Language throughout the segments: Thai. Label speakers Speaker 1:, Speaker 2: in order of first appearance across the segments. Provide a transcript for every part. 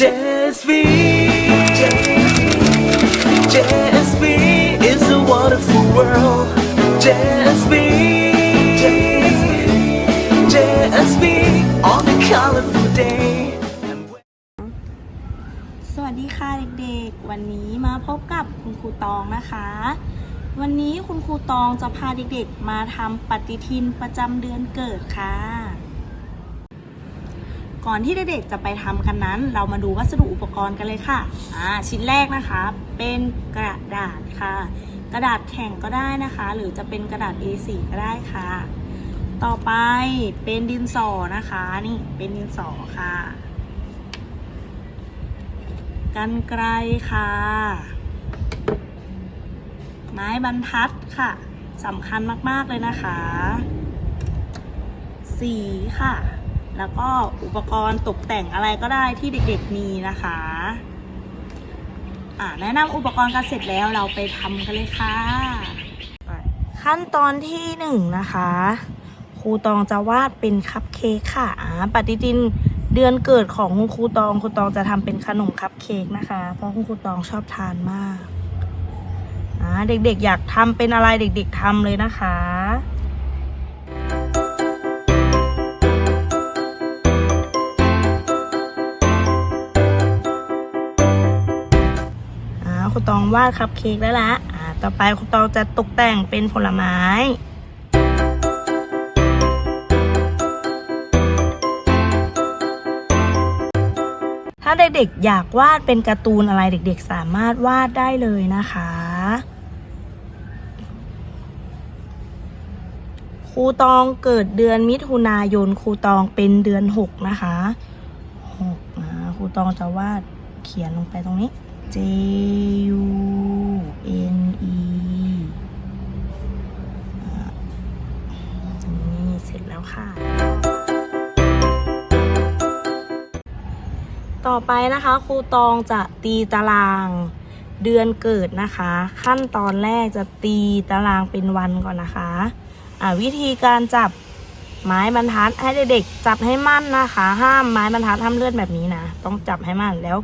Speaker 1: JSV JSV is a wonderful world JSV JSV on a colorful day
Speaker 2: สวัสดีค่ะเด็กๆ วันนี้มาพบกับคุณครูตองนะคะ วันนี้คุณครูตองจะพาเด็กๆ มาทำปฏิทินประจำเดือนเกิดค่ะ ก่อนที่เด็กๆจะไปทำกันนั้น เรามาดูวัสดุอุปกรณ์กันเลยค่ะอ่าชิ้นแรกนะคะ เป็นกระดาษค่ะ กระดาษแข็งก็ได้นะคะ หรือจะเป็นกระดาษ A4 ก็ได้ค่ะ ต่อไปเป็นดินสอนะคะนี่เป็นดินสอค่ะกันไกลค่ะ ไม้บรรทัดค่ะสำคัญมาก ๆ เลยนะคะ สีค่ะ แล้วก็อุปกรณ์ตกแต่งอะไรก็ได้ที่เด็กๆมีนะคะอ่าแนะนำอุปกรณ์กันเสร็จแล้วเราไปทำกันเลยค่ะขั้นตอนที่หนึ่งนะคะครูตองจะวาดเป็นคัพเค้กค่ะปฏิทินเดือนเกิดของคุณครูตองครูตองจะทำเป็นขนมคัพเค้กนะคะ เพราะคุณครูตองชอบทานมากเด็กๆอยากทำเป็นอะไรเด็ก ๆทำเลยนะคะ ตองวาดคัพเค้กแล้วละอ่าต่อไปคุณตองจะตกแต่งเป็นผลไม้ถ้าเด็กๆอยากวาดเป็นการ์ตูนอะไรเด็กๆ สามารถวาดได้เลยนะคะ ครูตองเกิดเดือนมิถุนายนครูตองเป็นเดือนหกนะคะหกนะครูตองจะวาดเขียนลงไปตรงนี้ J U N E นี่เสร็จแล้วค่ะ ต่อไปนะคะครูตองจะตีตารางเดือนเกิดนะคะ ขั้นตอนแรกจะตีตารางเป็นวันก่อนนะคะวิธีการจับไม้บรรทัดให้เด็กๆจับให้มั่นนะคะ ห้ามไม้บรรทัดห้ามเลื่อนแบบนี้นะ ต้องจับให้มั่นแล้ว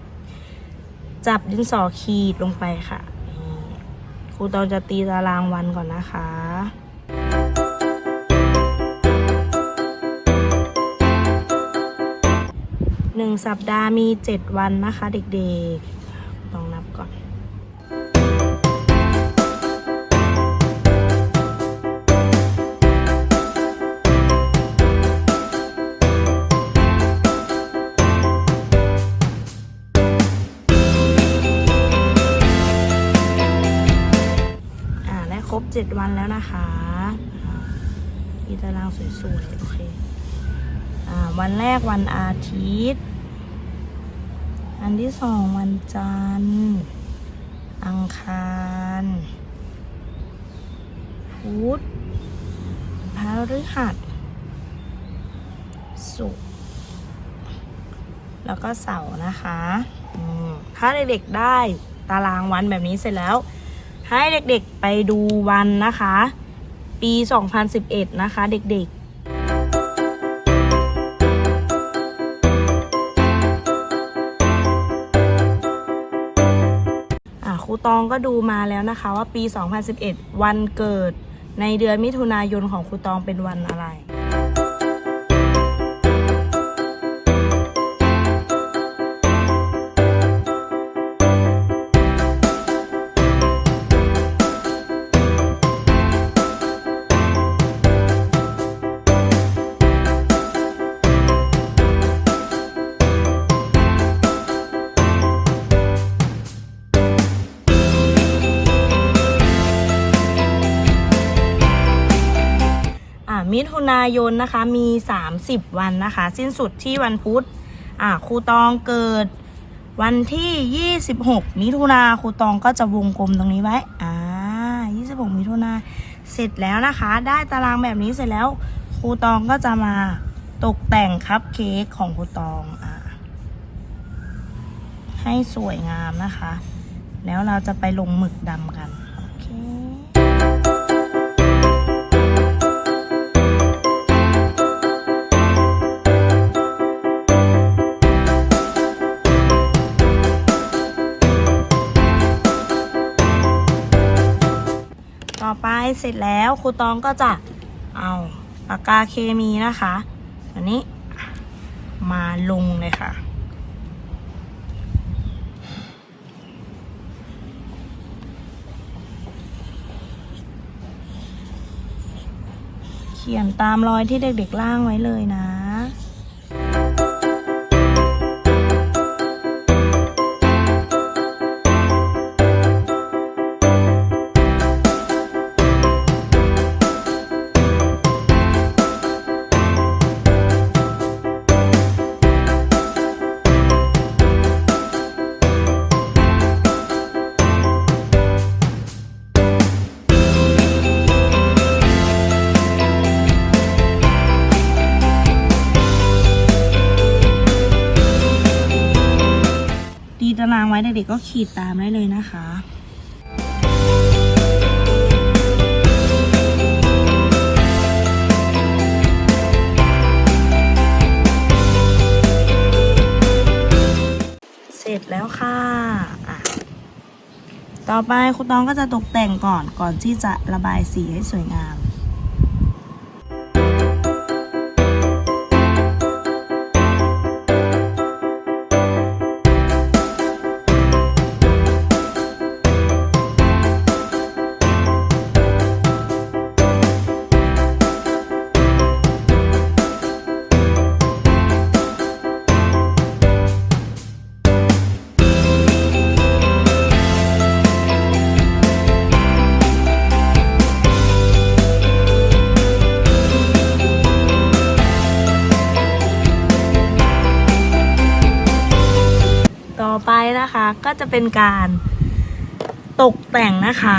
Speaker 2: จับดินสอขีดลงไปค่ะครูตองจะตีตารางวันก่อนนะคะหนึ่งสัปดาห์มีเจ็ดวันนะคะเด็กๆ 7 วันแล้วนะคะมีตารางสวยๆ โอเคอวันแรกวันอาทิตย์ อันที่สองวันจันทร์ อังคารพุธพฤหัสศุกร์แล้วก็เสาร์นะคะ ถ้าเด็กๆได้ตารางวันแบบนี้เสร็จแล้ว ให้เด็กๆไปดูวันนะคะ ปี 2011 นะคะ เด็กๆอะครูตองก็ดูมาแล้วนะคะว่าปี 2011 วันเกิดในเดือนมิถุนายนของครูตองเป็นวันอะไร นายนนะคะมี 30 วันนะคะ สิ้นสุดที่วันพุธอ่าครูตองเกิดวันที่ 26 มิถุนาครูตองก็จะวงกลมตรงนี้ไว้อ่า26 มิถุนาเสร็จแล้วนะคะ ได้ตารางแบบนี้เสร็จแล้วครูตองก็จะมาตกแต่งคัพเค้กของครูตองอ่าให้สวยงามนะคะ แล้วเราจะไปลงหมึกดำกัน โอเคายเสร็จแล้วครูตองก็จะเอาปากกาเคมีนะคะอันนี้มาลงเลยค่ะ เขียนตามรอยที่เด็กๆล่างไว้เลยนะ เด็กๆก็ขีดตามได้เลยนะคะเสร็จแล้วค่ะอะต่อไปครูตองก็จะตกแต่งก่อนก่อนที่จะระบายสีให้สวยงาม จะเป็นการตกแต่งนะคะ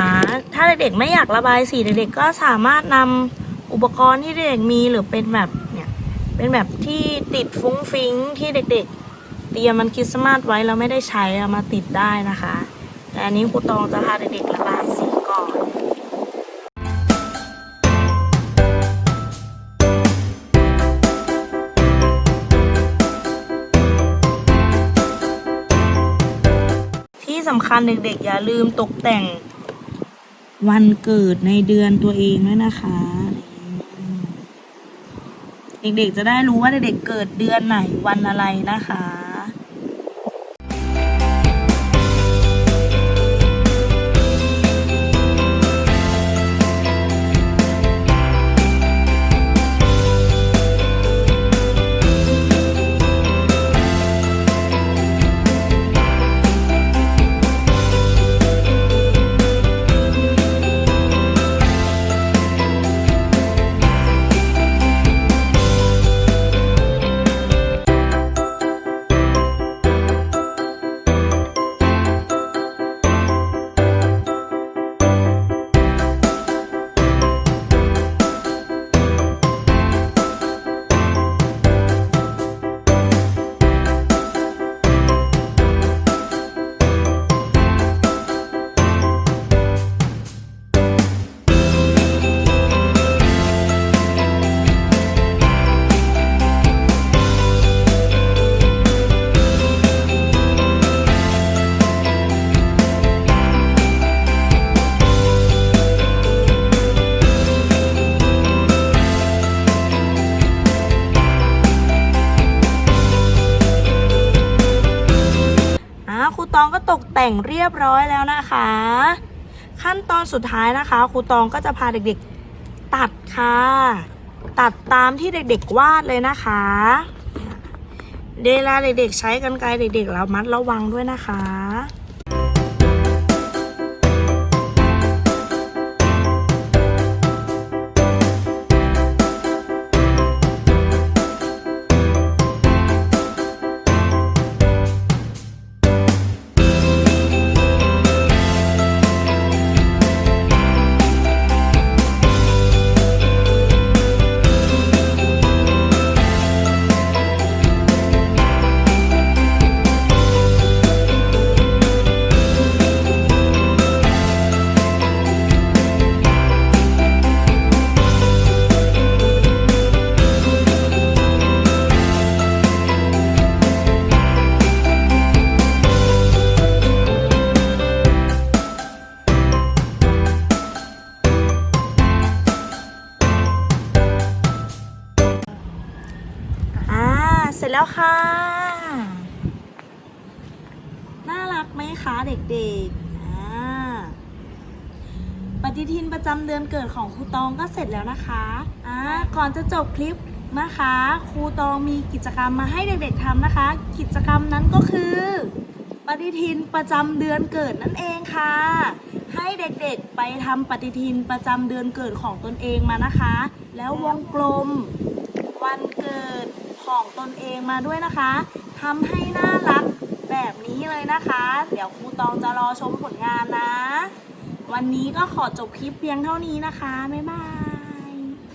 Speaker 2: ถ้าเด็กๆไม่อยากระบายสีเด็กๆก็สามารถนำอุปกรณ์ที่เด็กๆมีหรือเป็นแบบเนี่ยเป็นแบบที่ติดฟุ้งฟิ้งที่เด็กๆเตรียมมันคริสต์มาสไว้แล้วไม่ได้ใช้เอามาติดได้นะคะ แต่อันนี้ครูตองจะพาเด็กๆระบายสีก่อน สำคัญเด็กๆ อย่าลืมตกแต่ง วันเกิดในเดือนตัวเองด้วยนะคะ เด็กๆจะได้รู้ว่าเด็กๆเกิดเดือนไหนวันอะไรนะคะ แต่งเรียบร้อยแล้วนะคะ ขั้นตอนสุดท้ายนะคะครูตองก็จะพาเด็กๆตัดค่ะ ตัดตามที่เด็กๆวาดเลยนะคะเวลาเด็กๆใช้กันไกรเด็กๆระมัดระวังด้วยนะคะ ค่ะ น่ารักไหมคะเด็กๆปฏิทินประจำเดือนเกิดของครูตองก็เสร็จแล้วนะคะอ่าก่อนจะจบคลิปนะคะ ครูตองมีกิจกรรมมาให้เด็กๆทำนะคะ กิจกรรมนั้นก็คือ ปฏิทินประจำเดือนเกิดนั่นเองค่ะ ให้เด็กๆไปทำปฏิทินประจำเดือนเกิดของตนเองมานะคะ แล้ววงกลม วันเกิด ของตนเองมาด้วยนะคะทำให้น่ารักแบบนี้เลยนะคะ เดี๋ยวครูตองจะรอชมผลงานนะ วันนี้ก็ขอจบคลิปเพียงเท่านี้นะคะ บ๊ายบาย